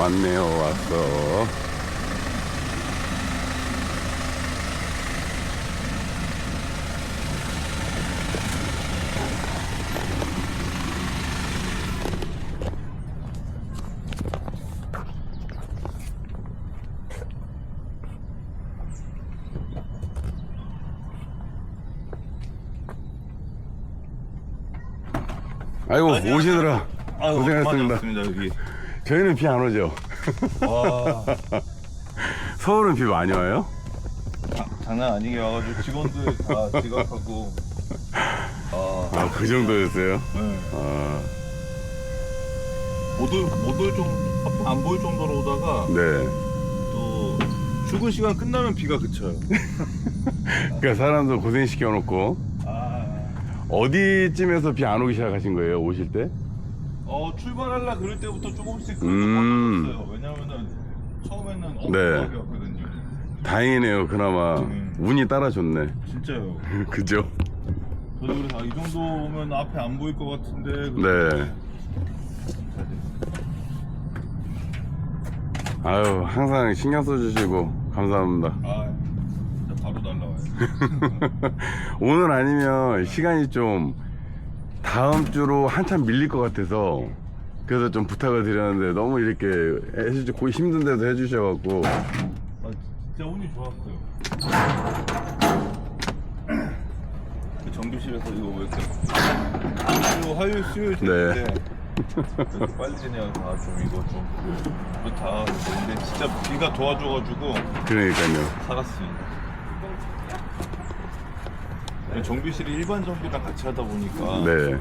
왔네요, 왔어. 아이고, 오시느라 고생하셨습니다. 고생하셨습니다 여기. 저희는 비 안 오죠? 와 서울은 비 많이 와요? 자- 장난 아니게 와가지고 직원들 다 지각하고. 아, 아, 그 정도였어요? 네. 아, 못올못올좀안 보일 정도로 오다가 네. 또 출근 시간 끝나면 비가 그쳐요. 그러니까 사람도 고생시켜놓고 아, 어디쯤에서 비 안 오기 시작하신 거예요, 오실 때? 어 출발할라 그럴 때부터 조금씩 음. 그렇게 었어요 왜냐면은 처음에는 네. 엉뚱하게 왔거든요. 다행이네요, 그나마. 음. 운이 따라줬네. 진짜요. 그죠? 저도 그래서 아, 이 정도 오면 앞에 안 보일 것 같은데. 네. 아유, 항상 신경 써주시고, 감사합니다. 아, 진짜 바로 날라와요. 오늘 아니면 시간이 좀 다음 주로 한참 밀릴 것 같아서 그래서 좀 부탁을 드렸는데 너무 이렇게 해주시 고 힘든데도 해주셔갖고 아, 진짜 운이 좋았어요. 그 정규실에서 이거 왜 이렇게 화요 화요일 수요일 네. 되는데 이렇게 빨리 되냐 다좀 이거 좀다 근데 진짜 비가 도와줘가지고 그러니까요. 살았습니다. 정비실이 일반 정비랑 같이 하다 보니까 네,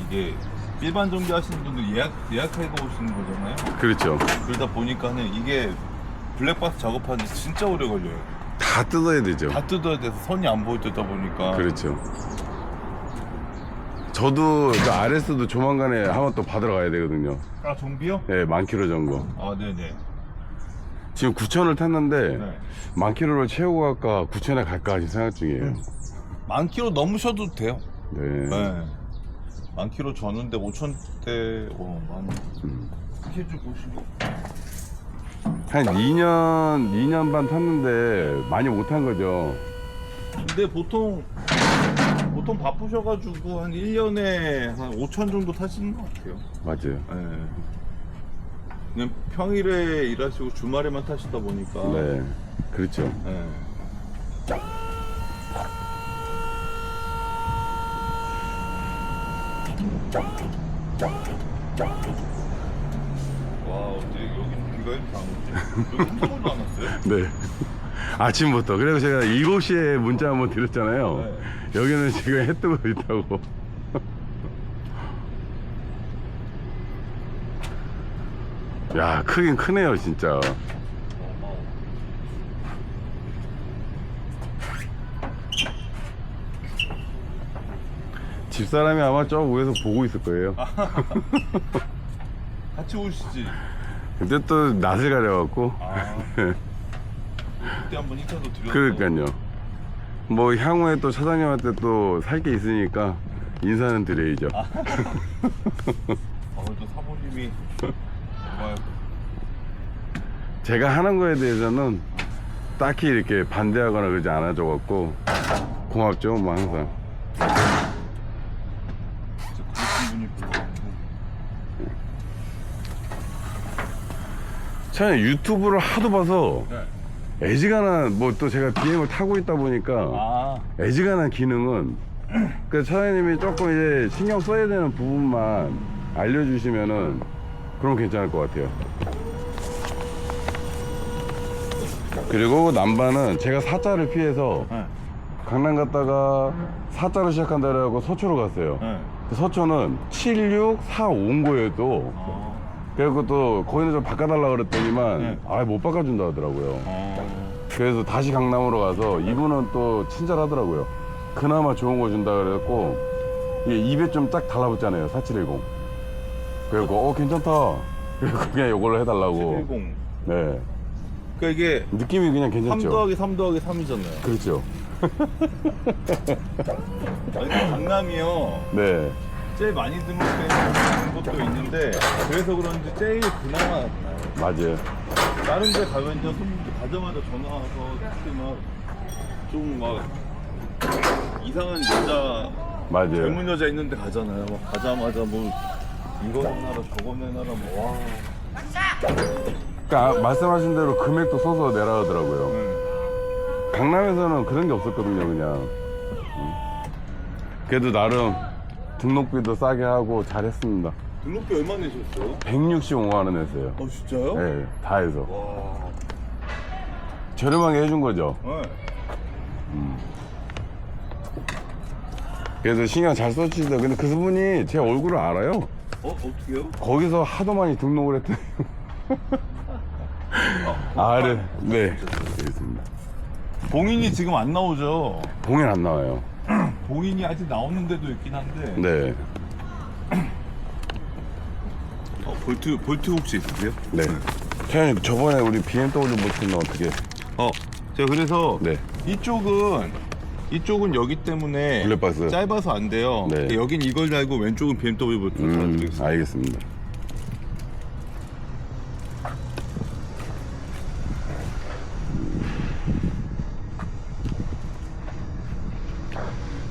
이게 일반 정비 하시는 분들 예약 예약해서 오시는 거잖아요. 그렇죠. 그러다 보니까는 이게 블랙박스 작업하는데 진짜 오래 걸려요. 다 뜯어야 되죠. 다 뜯어야 돼서 선이 안 보일 때다 보니까 그렇죠. 저도 저 RS도 조만간에 한번 또 받으러 가야 되거든요. 아 정비요? 네, 만 킬로 정도. 아 네네 지금 9천을 탔는데 네. 만 킬로를 채우고 갈까 9천에 갈까 지금 생각 중이에요. 만 킬로 넘으셔도 돼요 네. 네. 만 킬로 줬는데 5천 대 어 만 음. 스케줄 보시고 한 2년, 2년 반 탔는데 많이 못탄 거죠. 근데 보통 보통 바쁘셔가지고 한 1년에 한 5천 정도 타시는 것 같아요 맞아요. 네. 그냥 평일에 일하시고 주말에만 타시다 보니까 네. 그렇죠. 네. 와, 근데 여기는 비가 이렇게 안 오지? 여기 한 번도 안 왔어요? 네. 아침부터. 그래서 제가 7시에 문자 한번 드렸잖아요. 네. 여기는 지금 해 뜨고 있다고. 야, 크긴 크네요, 진짜. 집사람이 아마 저 위에서 보고 있을 거예요. 같이 오시지. 근데 또 낯을 가려갖고. 아, 그때 한번 인사도 드렸어. 그러니까요. 뭐 향후에 또 사장님한테 또 살 게 있으니까 인사는 드려야죠. 아, 또 사모님이 정말 제가 하는 거에 대해서는 딱히 이렇게 반대하거나 그러지 않아줘갖고 고맙죠, 뭐 항상. 진짜 그러신 분이 별로 없고. 처음에 유튜브를 하도 봐서 네. 애지간한 뭐 또 제가 BM을 타고 있다 보니까 아, 애지간한 기능은 그 사장님이 조금 이제 신경 써야 되는 부분만 알려주시면은 그럼 괜찮을 것 같아요. 그리고 남반은 제가 사자를 피해서 네. 강남 갔다가 사자로 시작한다 그래갖고 서초로 갔어요. 네. 그 서초는 7645온 거예요 또. 아, 그래갖고 또 거기는 좀 바꿔달라 그랬더니만 네. 아못 바꿔준다 하더라고요. 아. 그래서 다시 강남으로 가서 이분은 또 친절하더라고요. 그나마 좋은 거 준다 그래갖고 이게 입에 좀 딱 달라붙잖아요. 4710. 그래갖고 어 괜찮다. 그래서 그냥 이걸로 해달라고. 710. 네. 그러니까 이게 느낌이 그냥 3 괜찮죠. 더하기 3 더하기 3이잖아요. 그렇죠. 아니, 강남이요. 네. 제일 많이 등록된 것도 있는데 그래서 그런지 제일 그나마 나아요. 맞아요. 다른 데 가면 이제 손님들 가자마자 전화 와서 막좀 막 이상한 여자 맞아요. 젊은 여자 있는데 가잖아요. 막 가자마자 뭐 이거 내놔라 저거 내놔라 뭐 와. 그러니까 말씀하신 대로 금액도 써서 내라 하더라고요. 응. 강남에서는 그런 게 없었거든요, 그냥. 음. 그래도 나름 등록비도 싸게 하고 잘했습니다. 등록비 얼마 내셨어요? 165만 원 냈어요. 어 진짜요? 네, 다 해서. 와. 저렴하게 해준 거죠. 네. 그래서 신경 잘 써주시다. 근데 그 분이 제 얼굴을 알아요. 어 어떻게요? 거기서 하도 많이 등록을 했더니. 아, 네. 네. 알겠습니다. 봉인이 지금 안 나오죠? 공연 안 나와요. 봉인이 아직 나오는 데도 있긴 한데. 네. 어, 볼트 볼트 혹시 있으세요? 네. 태현님, 저번에 우리 BMW 모티는 어떻게. 어. 제가 그래서 네. 이쪽은 이쪽은 여기 때문에 블랙박스. 짧아서 안 돼요. 네. 여긴 이걸 달고 왼쪽은 BMW 볼트를 음, 달아드리겠습니다. 알겠습니다.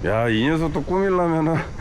야, 이 녀석 또 꾸밀라면은.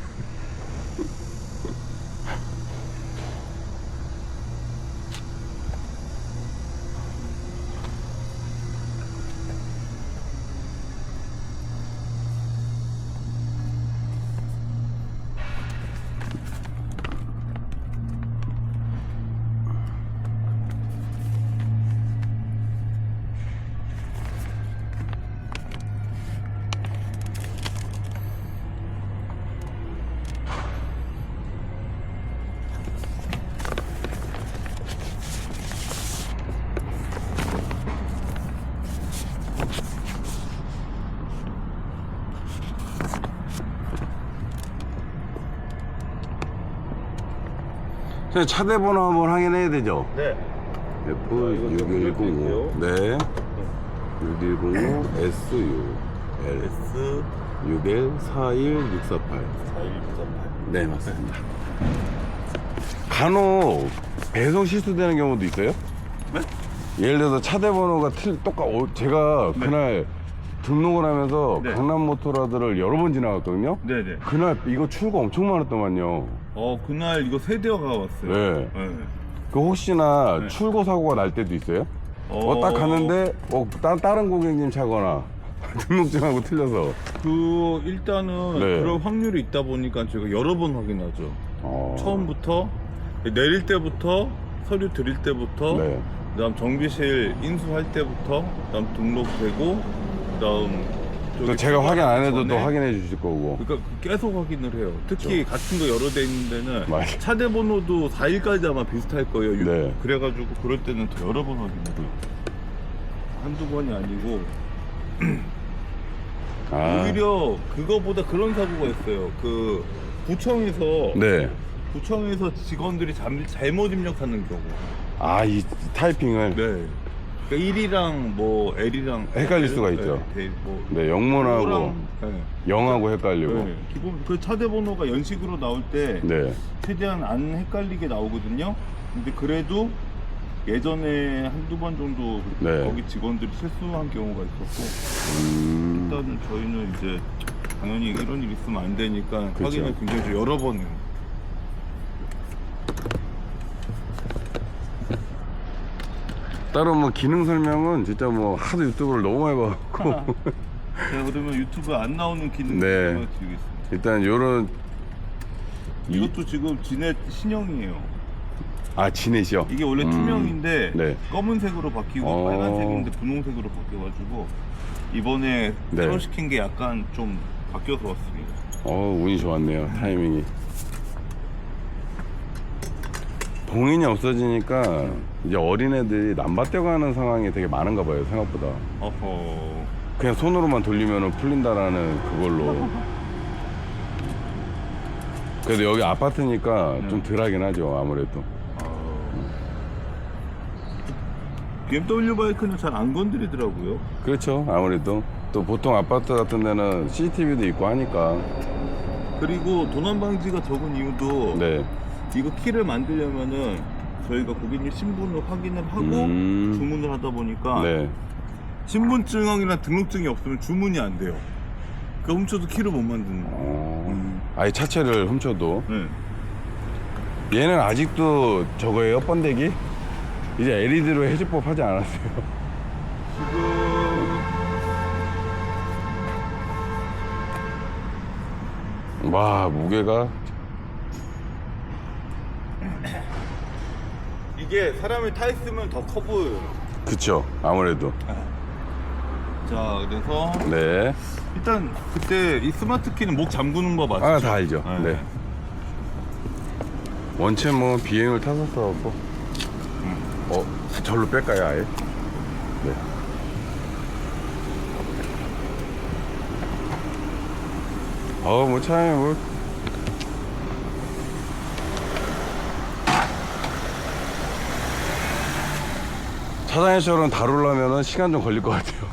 저 차대 번호 한번 확인해야 되죠? 네. F6105. 네. 6105 SU L S 61 41648. 41938. 네, 맞습니다. 간혹 배송 실수되는 경우도 있어요? 네? 예를 들어서 차대 번호가 틀 똑같 어, 제가 그날 등록을 하면서 네. 강남 모토라드를 여러 번 지나갔거든요. 네 네. 그날 이거 출고 엄청 많았더만요. 어 그날 이거 세 대가 왔어요. 네. 네. 그 혹시나 네. 출고 사고가 날 때도 있어요? 어, 어, 딱 갔는데 어, 따, 다른 고객님 차거나 등록증하고 틀려서 그 일단은 네. 그런 확률이 있다 보니까 제가 여러 번 확인하죠. 어, 처음부터 내릴 때부터 서류 드릴 때부터 네. 그다음 정비실 인수할 때부터 그다음 등록되고 그다음 또 제가 확인 안 해도 또 전에 확인해 주실 거고 그러니까 계속 확인을 해요. 특히 같은 거 여러 대 있는 데는 맞아요. 차대 번호도 4일까지 아마 비슷할 거예요. 유- 네. 그래가지고 그럴 때는 더 여러 번 확인해요. 한두 번이 아니고 아, 오히려 그거보다 그런 사고가 있어요. 그 구청에서 네. 구청에서 직원들이 잠, 잘못 입력하는 경우. 아, 이 타이핑을 네. 그러니까 1이랑 뭐 L이랑 헷갈릴 수가 있죠. 네, 네, 뭐 네, 영문하고 O랑, 네. 영하고 헷갈리고 네. 기본 그 차대 번호가 연식으로 나올 때 네. 최대한 안 헷갈리게 나오거든요. 근데 그래도 예전에 한두 번 정도 네. 거기 직원들이 실수한 경우가 있었고 음, 일단은 저희는 이제 당연히 이런 일 있으면 안 되니까 그쵸. 확인을 굉장히 좀 여러 번 따로 뭐 기능 설명은 진짜 뭐 하도 유튜브를 너무 많이 봐갖고 제가 그러면 유튜브에 안 나오는 기능 네. 드리겠습니다. 일단 요런 이- 이것도 지금 진해 신형이에요. 아 지넷이요? 이게 원래 음, 투명인데 네. 검은색으로 바뀌고 어. 빨간색인데 분홍색으로 바뀌어가지고 이번에 네. 새로 시킨 게 약간 좀 바뀌어서 왔습니다. 어 운이 좋았네요 타이밍이 봉인이 없어지니까 이제 어린애들이 남바떼가는 상황이 되게 많은가 봐요 생각보다 어허. 그냥 손으로만 돌리면 풀린다라는 그걸로 그래도 여기 아파트니까 네. 좀 덜하긴 하죠 아무래도 BMW 바이크는 잘 안 건드리더라고요. 그렇죠 아무래도 또 보통 아파트 같은 데는 CCTV도 있고 하니까 그리고 도난 방지가 적은 이유도 네 이거 키를 만들려면은 저희가 고객님 신분을 확인을 하고 음. 주문을 하다 보니까 네. 신분증이나 등록증이 없으면 주문이 안 돼요. 그 훔쳐도 키를 못 만드는 거. 어, 음. 아예 차체를 훔쳐도 네. 얘는 아직도 저거예요 번데기? 이제 LED로 해제법 하지 않았어요 지금 와 무게가 이게 사람이 타 있으면 더 커 보여요. 그쵸 아무래도 자, 그래서 네. 일단 그때 이 스마트 키는 목 잠그는 거 맞죠? 아 다 알죠 네. 네. 원체 뭐 비행을 탔었어갖고 어 절로 뺄까요 아예? 네. 어뭐 차에 뭐 차장님처럼 다루려면 시간 좀 걸릴 것 같아요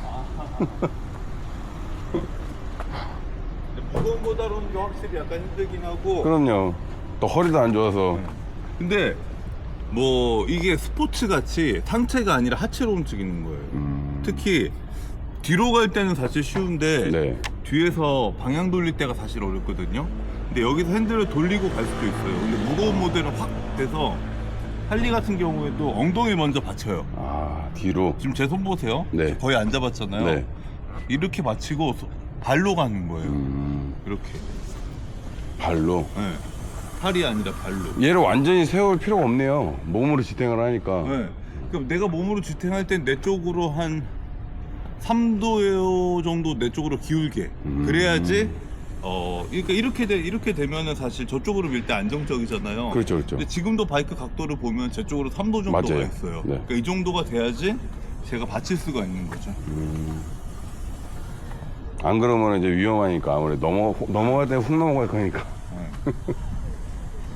무거운 거 다루는 게 확실히 약간 힘들긴 하고. 그럼요 또 허리도 안 좋아서 근데 뭐 이게 스포츠 같이 상체가 아니라 하체로 움직이는 거예요. 음, 특히 뒤로 갈 때는 사실 쉬운데 네. 뒤에서 방향 돌릴 때가 사실 어렵거든요. 근데 여기서 핸들을 돌리고 갈 수도 있어요. 근데 무거운 모델은 확 돼서 할리 같은 경우에도 엉덩이 먼저 받쳐요. 아 뒤로 지금 제 손 보세요. 네. 거의 안 잡았잖아요. 네. 이렇게 받치고 소- 발로 가는 거예요. 음, 이렇게. 발로 네. 팔이 아니라 발로. 얘를 완전히 세울 필요가 없네요 몸으로 지탱을 하니까 네. 그럼 내가 몸으로 지탱할 땐 내 쪽으로 한 3도 정도 내 쪽으로 기울게. 음. 그래야지 어 그러니까 이렇게 돼 이렇게 되면은 사실 저쪽으로 밀 때 안정적이잖아요. 그렇죠 그렇죠 근데 지금도 바이크 각도를 보면 제 쪽으로 3도 정도가 맞아요. 있어요. 네. 그러니까 이 정도가 돼야지 제가 받칠 수가 있는 거죠. 안 그러면 이제 위험하니까 아무래도 넘어 넘어갈 때 훅 넘어갈 거니까 네.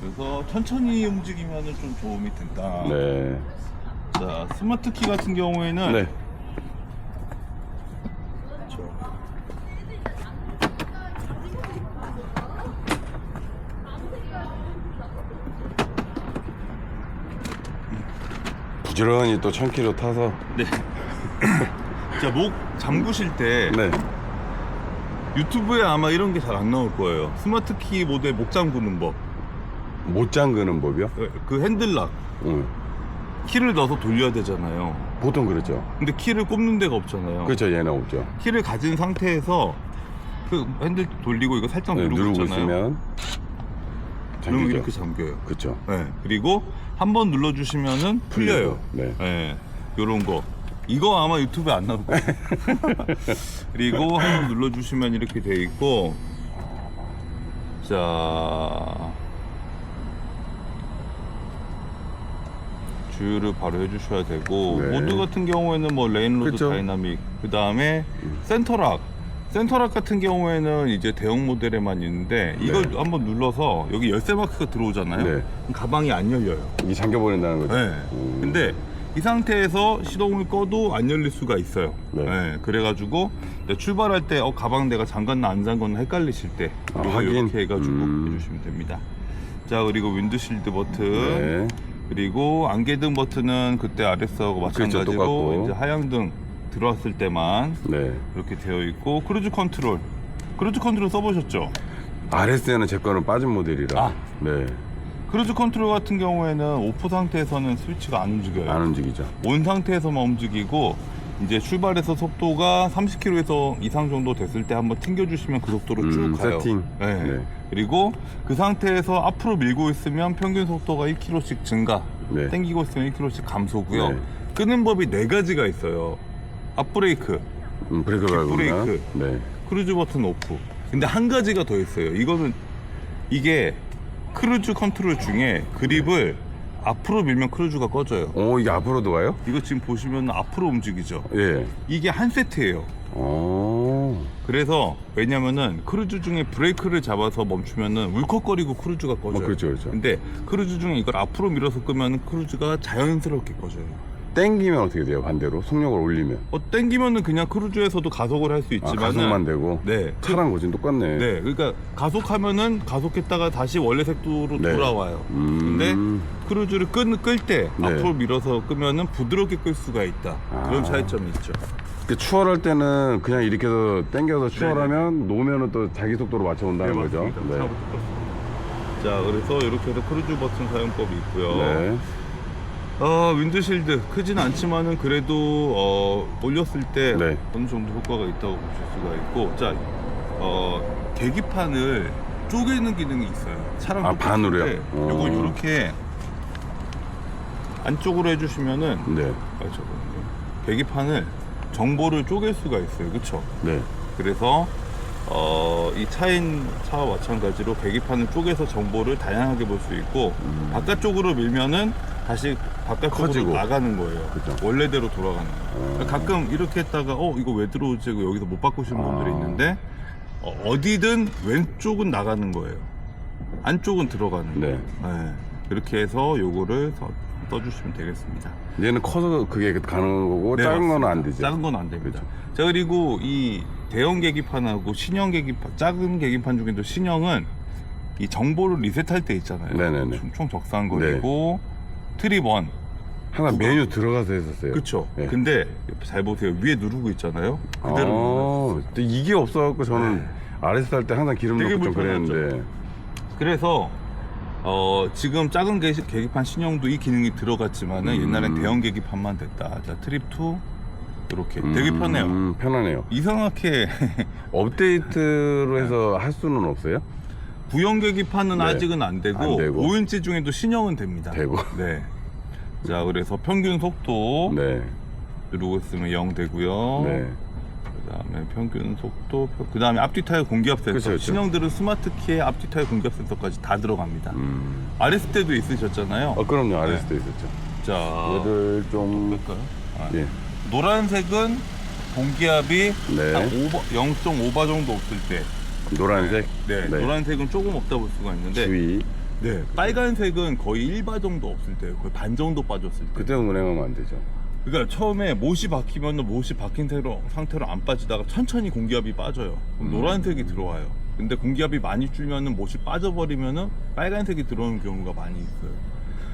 그래서 천천히 움직이면은 좀 도움이 된다. 네 자 스마트 키 같은 경우에는 네. 부지런히 또 천키로 타서 네. 자, 목 잠그실 때 네 유튜브에 아마 이런 게 잘 안 나올 거예요. 스마트 키 모드에 목 잠그는 법. 못 잠그는 법이요? 그 핸들락. 응. 키를 넣어서 돌려야 되잖아요. 보통 그렇죠. 근데 키를 꼽는 데가 없잖아요. 그렇죠 얘는 없죠. 키를 가진 상태에서 그 핸들 돌리고 이거 살짝 네, 누르고, 누르고 있잖아요. 있으면 잠기죠. 이렇게 잠겨요. 그렇죠. 네. 그리고 한 번 눌러주시면은 풀려요. 네. 네. 요런 거. 이거 아마 유튜브에 안 나올 거예요. 그리고 한 번 눌러주시면 이렇게 돼 있고, 자. 주유를 바로 해주셔야 되고, 네. 모드 같은 경우에는 뭐 레인로드 그쵸. 다이나믹, 그 다음에 센터락. 센터락 같은 경우에는 이제 대형 모델에만 있는데, 이걸 네. 한번 눌러서 여기 열쇠 마크가 들어오잖아요. 네. 그럼 가방이 안 열려요. 이게 잠겨버린다는 거죠. 네. 음. 근데 이 상태에서 시동을 꺼도 안 열릴 수가 있어요. 네. 네. 그래가지고 출발할 때 어, 가방 내가 잠갔나 안 잠갔나 헷갈리실 때 아. 이렇게 해가지고 음. 해주시면 됩니다. 자 그리고 윈드실드 버튼 네. 그리고 안개등 버튼은 그때 RS하고 그렇죠, 마찬가지로 똑같고. 이제 하향등 들어왔을 때만 네. 이렇게 되어 있고 크루즈 컨트롤 크루즈 컨트롤 써보셨죠? RS는 제 거는 빠진 모델이라. 아. 네. 크루즈 컨트롤 같은 경우에는 오프 상태에서는 스위치가 안 움직여요. 안 움직이죠. 온 상태에서만 움직이고 이제 출발해서 속도가 30km 이상 정도 됐을 때 한번 튕겨주시면 그 속도로 쭉 음, 가요. 세팅. 네. 네. 그리고 그 상태에서 앞으로 밀고 있으면 평균 속도가 1km씩 증가. 네. 땡기고 있으면 1km씩 감소고요. 네. 끄는 법이 네 가지가 있어요. 앞브레이크, 음, 브레이크 밟으면. 브레이크. 네. 크루즈 버튼 오프. 근데 한 가지가 더 있어요. 이거는 이게 크루즈 컨트롤 중에 그립을 앞으로 밀면 크루즈가 꺼져요. 오, 이게 앞으로도 가요? 이거 지금 보시면 앞으로 움직이죠. 예. 이게 한 세트예요. 오. 그래서 왜냐면은 크루즈 중에 브레이크를 잡아서 멈추면은 울컥거리고 크루즈가 꺼져요. 어, 그렇죠, 그렇죠. 근데 크루즈 중에 이걸 앞으로 밀어서 끄면 크루즈가 자연스럽게 꺼져요. 땡기면 어떻게 돼요? 반대로 속력을 올리면 어, 땡기면은 그냥 크루즈에서도 가속을 할 수 아, 있지만 가속만 되고 네. 차랑 거진 똑같네. 네, 그러니까 가속하면은 가속했다가 다시 원래 색도로 네. 돌아와요. 음. 근데 크루즈를 끌 때 네. 앞으로 밀어서 끄면은 부드럽게 끌 수가 있다. 그런 아. 차이점이 있죠. 그 추월할 때는 그냥 이렇게 해서 당겨서 추월하면 놓으면은 또 자기 속도로 맞춰 온다는 거죠. 네, 맞습니다. 네. 껐습니다. 자, 그래서 이렇게 해서 크루즈 버튼 사용법이 있고요. 네. 어, 윈드실드 크진 않지만은 그래도 어, 올렸을 때 네. 어느 정도 효과가 있다고 보실 수가 있고, 자, 어, 계기판을 쪼개는 기능이 있어요. 차랑 아, 반으로요? 때 어. 요거 이렇게 안쪽으로 해주시면은 네. 아, 잠깐만요. 계기판을 정보를 쪼갤 수가 있어요. 그쵸? 네. 그래서 어, 이 차인 차와 마찬가지로 계기판을 쪼개서 정보를 다양하게 볼 수 있고 바깥쪽으로 밀면은 다시 바깥쪽으로 커지고. 나가는 거예요. 그쵸. 원래대로 돌아가는 거예요. 어. 가끔 이렇게 했다가 어 이거 왜 들어오지? 하고 여기서 못 바꾸시는 분들이 아. 있는데 어, 디든 왼쪽은 나가는 거예요. 안쪽은 들어가는 네. 거예요. 네. 이렇게 해서 요거를 서- 떠주시면 되겠습니다. 얘는 커서 그게 가는 거고 네, 작은 맞습니다. 거는 안 되죠. 작은 건 안 됩니다. 자 그리고 이 대형 계기판하고 신형 계기판, 작은 계기판 중에도 신형은 이 정보를 리셋할 때 있잖아요. 네네네. 총, 총 적상거리고 트립 원. 항상 메뉴 들어가서 했었어요. 그쵸. 네. 근데 잘 보세요. 위에 누르고 있잖아요. 그대로. 아, 근데 이게 없어갖고 저는 RS 할때 항상 기름 되게 넣고 좀 불편하죠. 그랬는데 그래서 어, 지금 작은 계, 계기판 신형도 이 기능이 들어갔지만은 음. 옛날엔 대형 계기판만 됐다. 자 트립 2 이렇게 되게 편해요. 음, 편하네요. 이상하게 업데이트로 해서 할 수는 없어요? 구형 계기판은 네. 아직은 안 되고, 안 되고. 5인치 중에도 신형은 됩니다. 되고. 네. 자, 그래서 평균 속도 네. 누르고 있으면 0 되고요. 네. 그다음에 평균 속도, 그다음에 앞뒤 타이어 공기압 센서. 그쵸, 그쵸. 신형들은 스마트 키에 앞뒤 타이어 공기압 센서까지 다 들어갑니다. 음. RS 때도 있으셨잖아요. 어, 그럼요. RS도 있었죠. 자, 얘를 좀, 볼까요? 아, 예. 노란색은 공기압이 네. 한 5바, 0.5바 정도 없을 때. 노란색. 네, 노란색은 조금 없다 볼 수가 있는데 주의. 네, 빨간색은 거의 1바 정도 없을 때, 거의 반 정도 빠졌을 때. 그때는 운행하면 안 되죠. 그러니까 처음에 못이 박히면 못이 박힌 상태로, 상태로 안 빠지다가 천천히 공기압이 빠져요. 그럼 음. 노란색이 들어와요. 근데 공기압이 많이 줄면은 못이 빠져버리면은 빨간색이 들어오는 경우가 많이 있어요.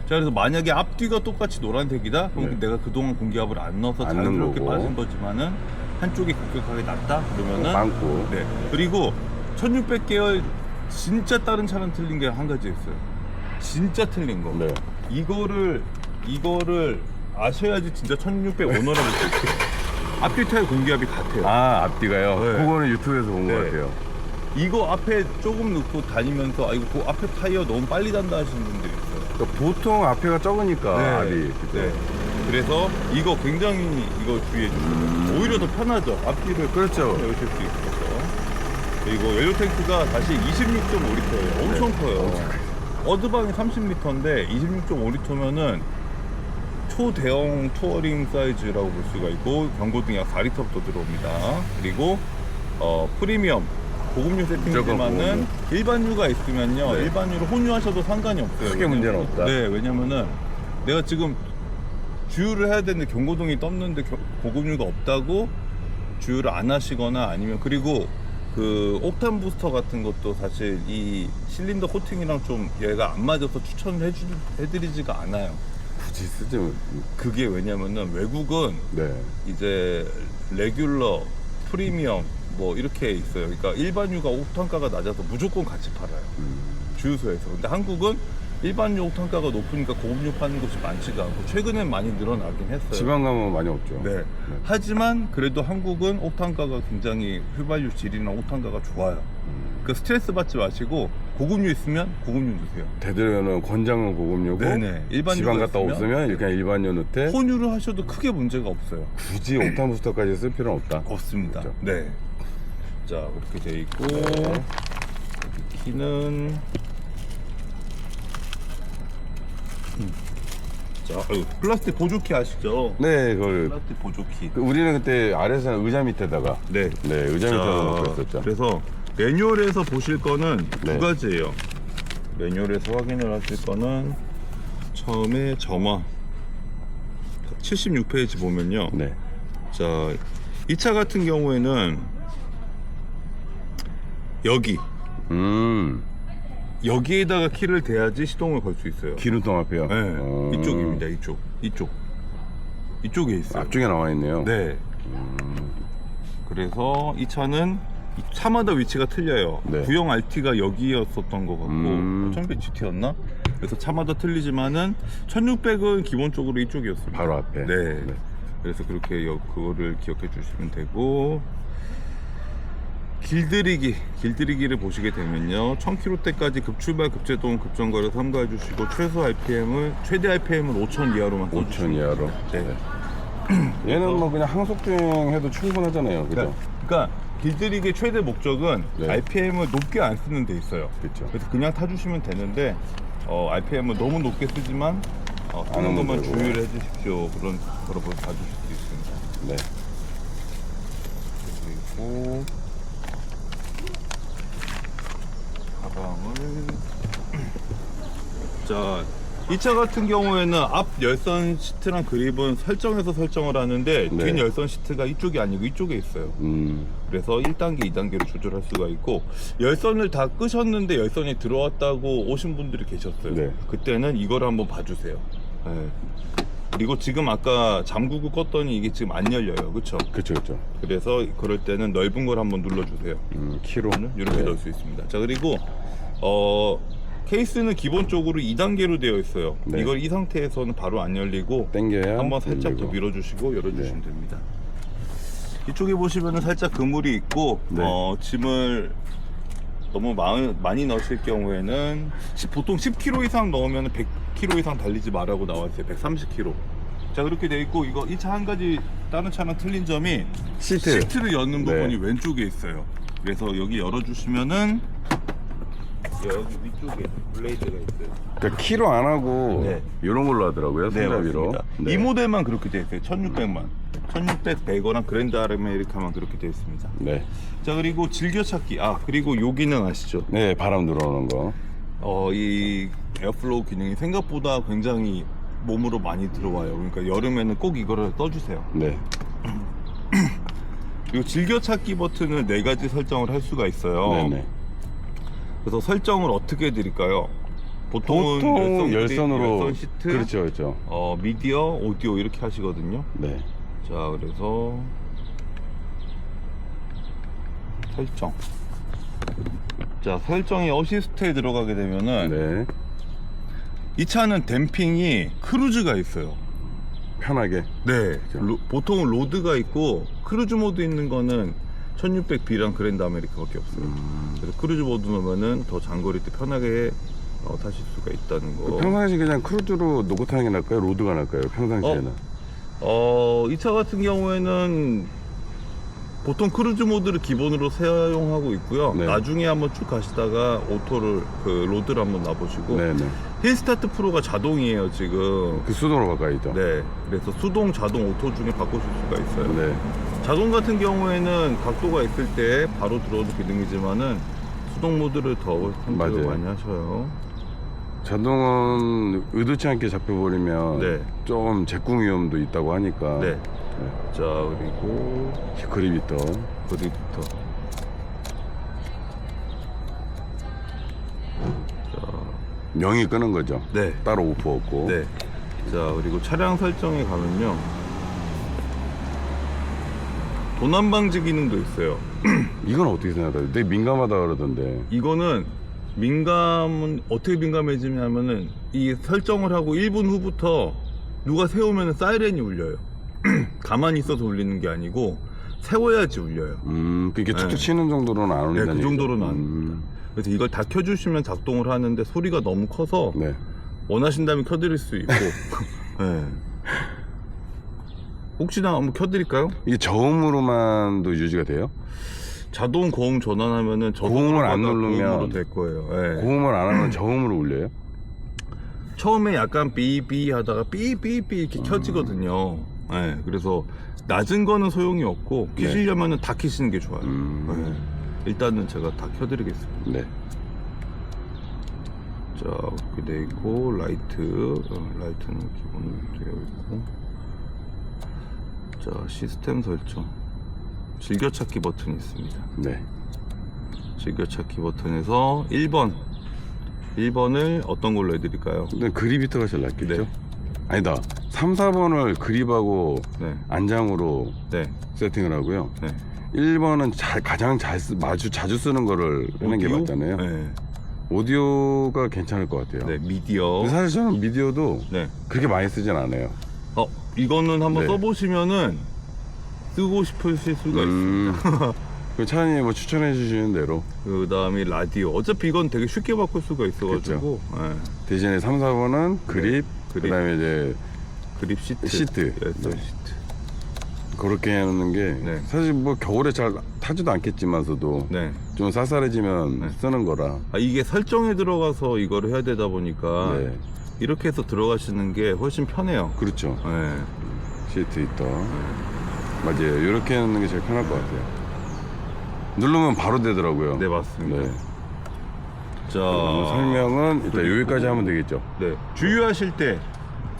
자, 그래서 만약에 앞뒤가 똑같이 노란색이다? 그럼 네. 내가 그동안 공기압을 안 넣어서 안 넣은 자연스럽게 거고. 빠진 거지만은 한쪽이 급격하게 낮다? 그러면은 많고. 네. 그리고 1600계열 진짜 다른 차랑 틀린 게 한 가지 있어요. 진짜 틀린 거. 네. 이거를 이거를 아셔야지 진짜 1600 오너라고 수 있어요. 앞뒤 타의 공기압이 같아요. 아, 앞뒤가요? 네. 그거는 유튜브에서 본 것 네. 같아요. 이거 앞에 조금 넣고 다니면서 아 이거 그 앞에 타이어 너무 빨리 단다 하시는 분들이 있어요. 그러니까 보통 앞에가 적으니까 압이. 그죠? 네. 그래서 이거 굉장히 이거 주의해 주세요. 오히려 더 편하죠. 앞뒤를 음. 그렇죠. 여실 수 있어서. 그리고 연료 탱크가 다시 26.5리터예요. 엄청 네. 커요. 어드방이 30리터인데 26.5리터면은 초대형 투어링 사이즈라고 볼 수가 있고 경고등이 약 4리터부터 들어옵니다. 그리고 어, 프리미엄 고급류 세팅이지만은 고급류. 일반유가 있으면요 네. 일반유로 혼유하셔도 상관이 없어요. 크게 문제는 없다. 네, 왜냐면은 내가 지금 주유를 해야 되는데 경고등이 떴는데 겨- 고급류가 없다고 주유를 안 하시거나 아니면 그리고 그 옥탄 부스터 같은 것도 사실 이 실린더 코팅이랑 좀 얘가 안 맞아서 추천을 해주, 해드리지가 않아요. 굳이 쓰지. 뭐. 그게 왜냐면은 외국은 네. 이제 레귤러, 프리미엄 뭐 이렇게 있어요. 그러니까 일반 유가 옥탄가가 낮아서 무조건 같이 팔아요. 음. 주유소에서. 근데 한국은 일반유 옥탄가가 높으니까 고급유 파는 곳이 많지가 않고 최근엔 많이 늘어나긴 했어요. 지방 가면 많이 없죠. 네. 하지만 그래도 한국은 옥탄가가 굉장히 휘발유 질이나 옥탄가가 좋아요. 그 스트레스 받지 마시고 고급유 있으면 고급유 넣으세요. 되도록이면 권장은 고급류고 네네. 일반유가 지방 갔다 없으면 그냥 일반유 넣되 혼유를 하셔도 크게 문제가 없어요. 굳이 옥탄 부스터까지 쓸 필요는 없다. 없습니다. 그렇죠. 네. 자, 그렇게 돼 있고 네. 키는 음. 자, 플라스틱 보조키 아시죠? 네, 그걸 플라스틱 보조키. 그 우리는 그때 아래에서는 의자 밑에다가 네. 네, 의자 밑에다 놓고 했었죠. 그래서 매뉴얼에서 보실 거는 네. 두 가지예요. 매뉴얼에서 확인을 하실 거는 처음에 점화 76페이지 보면요. 네. 자, 이 차 같은 경우에는 여기 음, 여기에다가 키를 대야지 시동을 걸 수 있어요. 기름통 앞에요. 네, 어. 이쪽입니다. 이쪽, 이쪽, 이쪽에 있어요. 앞쪽에 나와 있네요. 네. 그래서 이 차는 이 차마다 위치가 틀려요. 네. 구형 RT가 여기였었던 것 같고 음. 1100 GT였나? 그래서 차마다 틀리지만은 1600은 기본적으로 이쪽이었습니다. 바로 앞에. 네. 네. 그래서 그렇게 여- 그거를 기억해 주시면 되고 길들이기 길들이기를 보시게 되면요 1000km대까지 급출발 급제동 급정거를 삼가해 주시고 최소 RPM을 최대 RPM을 5000 이하로만 5천 이하로. 네. 얘는 뭐 그냥 항속 주행해도 충분하잖아요. 그죠? 그러니까, 그러니까 길들이기 최대 목적은 네. RPM을 높게 안 쓰는 데 있어요. 그렇죠. 그래서 그냥 타주시면 되는데 어, RPM을 너무 높게 쓰지만 어, 안 하는 하면 것만 되고. 주의를 해주십시오. 그런 여러분 봐주실 수 있습니다. 네. 그리고 가방을 자. 이 차 같은 경우에는 앞 열선 시트랑 그립은 설정해서 설정을 하는데 네. 뒷 열선 시트가 이쪽이 아니고 이쪽에 있어요. 음, 그래서 1단계, 2단계로 조절할 수가 있고 열선을 다 끄셨는데 열선이 들어왔다고 오신 분들이 계셨어요. 네. 그때는 이걸 한번 봐주세요. 네. 그리고 지금 아까 잠그고 껐더니 이게 지금 안 열려요. 그쵸? 그렇죠, 그렇죠. 그래서 그럴 때는 넓은 걸 한번 눌러주세요. 음, 키로. 이렇게 네. 넣을 수 있습니다. 자 그리고 어 케이스는 기본적으로 2단계로 되어 있어요. 네. 이걸 이 상태에서는 바로 안 열리고 당겨야 한번 살짝 더 열리고. 밀어 주시고 열어 주시면 네. 됩니다. 이쪽에 보시면은 살짝 그물이 있고 네. 어, 짐을 너무 많이, 많이 넣으실 경우에는 시- 보통 10kg 이상 넣으면 100kg 이상 달리지 말라고 나와 있어요. 130kg. 자 그렇게 돼 있고 이거 이 차 한 가지 다른 차랑 틀린 점이 시트. 시트를 여는 네. 부분이 왼쪽에 있어요. 그래서 여기 열어주시면은 여기 위쪽에 블레이드가 있어요. 그러니까 키로 안 하고 네. 이런 걸로 하더라고요. 손잡이로. 맞습니다. 네. 이 모델만 그렇게 되어 있어요. 1600만. 1600 베거랑 그랜드 아메리카만 그렇게 되어 있습니다. 네. 자 그리고 즐겨찾기. 아 그리고 요 기능 아시죠? 네, 바람 들어오는 거. 어 이 에어플로우 기능이 생각보다 굉장히 몸으로 많이 들어와요. 그러니까 여름에는 꼭 이거를 떠주세요. 네. 그리고 즐겨찾기 버튼을 네 가지 설정을 할 수가 있어요. 네네. 그래서 설정을 어떻게 해드릴까요? 보통은 보통 열선 열선으로 열선 시트, 그렇죠, 그렇죠. 어, 미디어, 오디오 이렇게 하시거든요. 네. 자, 그래서 설정. 자, 설정이 어시스트에 들어가게 되면은 네. 이 차는 댐핑이 크루즈가 있어요. 편하게. 네. 로- 보통은 로드가 있고 크루즈 모드 있는 거는 1600B랑 그랜드 아메리카밖에 없어요. 음. 그래서 크루즈 모드 넣으면은 더 장거리 때 편하게 어, 타실 수가 있다는 거. 그 평상시 그냥 크루즈로 놓고 타는 게 나을까요? 로드가 나을까요? 평상시에는. 어, 이 차 같은 경우에는 보통 크루즈 모드를 기본으로 사용하고 있고요. 네. 나중에 한번 쭉 가시다가 오토를 그 로드를 한번 놔보시고 네네. 힐스타트 프로가 자동이에요 지금. 그 수동으로 바꿔야죠. 네, 그래서 수동, 자동, 오토 중에 바꾸실 수가 있어요. 네. 자동 같은 경우에는 각도가 있을 때 바로 들어오는 기능이지만은 수동 모드를 더 선택을 맞아요. 많이 하셔요. 자동은 의도치 않게 잡혀버리면 네. 좀 제궁 위험도 있다고 하니까. 네. 자 그리고 그립이 또. 어디부터? 명이 끄는 거죠. 네. 따로 오프 없고. 네. 자, 그리고 차량 설정에 가면요. 도난 방지 기능도 있어요. 이건 어떻게 생각해요? 되게 민감하다 그러던데. 이거는 민감은 어떻게 민감해지냐면은 이 설정을 하고 1분 후부터 누가 세우면 사이렌이 울려요. 가만히 있어서 울리는 게 아니고 세워야지 울려요. 음, 그게 네. 툭툭 치는 정도로는 안 네, 울린다는 그 정도로는 안 얘기죠. 웁니다. 그래서 이걸 다 켜주시면 작동을 하는데 소리가 너무 커서 네. 원하신다면 켜드릴 수 있고. 네. 혹시나 한번 켜드릴까요? 이게 저음으로만도 유지가 돼요? 자동 고음 전환하면은 고음을 안 누르면 될 거예요. 예. 고음을 안 하면 저음으로 울려요? 처음에 약간 삐삐 하다가 삐삐삐 이렇게 켜지거든요. 예. 그래서 낮은 거는 소용이 없고 네. 켜시려면은 다 켜시는 게 좋아요. 음. 예. 일단은 제가 다 켜드리겠습니다. 네. 자, 이렇게 돼 있고 라이트, 어, 라이트는 기본으로 되어 있고. 자, 시스템 설정. 즐겨찾기 버튼이 있습니다. 네. 즐겨찾기 버튼에서 1번. 1번을 어떤 걸로 해드릴까요? 근데 그립이터가 제일 낫겠죠? 네. 아니다. 3, 4번을 그립하고 네. 안장으로 네. 세팅을 하고요. 네. 1번은 자, 가장 잘 쓰, 마주 자주 쓰는 거를 하는 게 오디오? 맞잖아요. 네. 오디오가 괜찮을 것 같아요. 네, 미디어. 근데 사실 저는 미디어도 네. 그렇게 많이 쓰진 않아요. 어, 이거는 한번 네. 써보시면은 쓰고 싶으실 수가. 음, 그 차장님이 뭐 추천해 주시는 대로 그 다음에 라디오. 어차피 이건 되게 쉽게 바꿀 수가 있어가지고. 네. 대신에 3, 4번은 그립, 그립. 그 다음에 이제 그립 시트. 시트. 네, 네. 시트. 그렇게 하는 게 네. 사실 뭐 겨울에 잘 타지도 않겠지만서도 네. 좀 쌀쌀해지면 네. 쓰는 거라. 아, 이게 설정에 들어가서 이거를 해야 되다 보니까 네. 이렇게 해서 들어가시는 게 훨씬 편해요. 그렇죠. 네. 시트 있다. 맞아요. 이렇게 하는 게 제일 편할 것 같아요. 누르면 바로 되더라고요. 네, 맞습니다. 네. 자, 그럼 설명은 일단 여기까지 하면 되겠죠. 네. 주유하실 때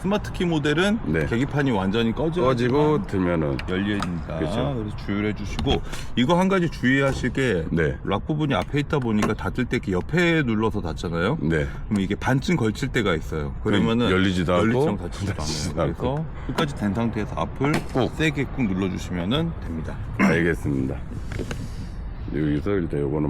스마트 키 모델은 네. 계기판이 완전히 꺼져 꺼지고 들면은 있습니다. 그렇죠. 그래서 주유를 해주시고 이거 한 가지 주의하실 게 네. 락 부분이 앞에 있다 보니까 닫을 때 이렇게 옆에 눌러서 닫잖아요. 네. 그럼 이게 반쯤 걸칠 때가 있어요. 그러면은 열리지도 않고 열리지도 않고 닫히지도 닫히지도 않아요. 그래서 끝까지 된 상태에서 앞을 꾹. 세게 꾹 눌러주시면은 됩니다. 알겠습니다. 여기서 일단 요거는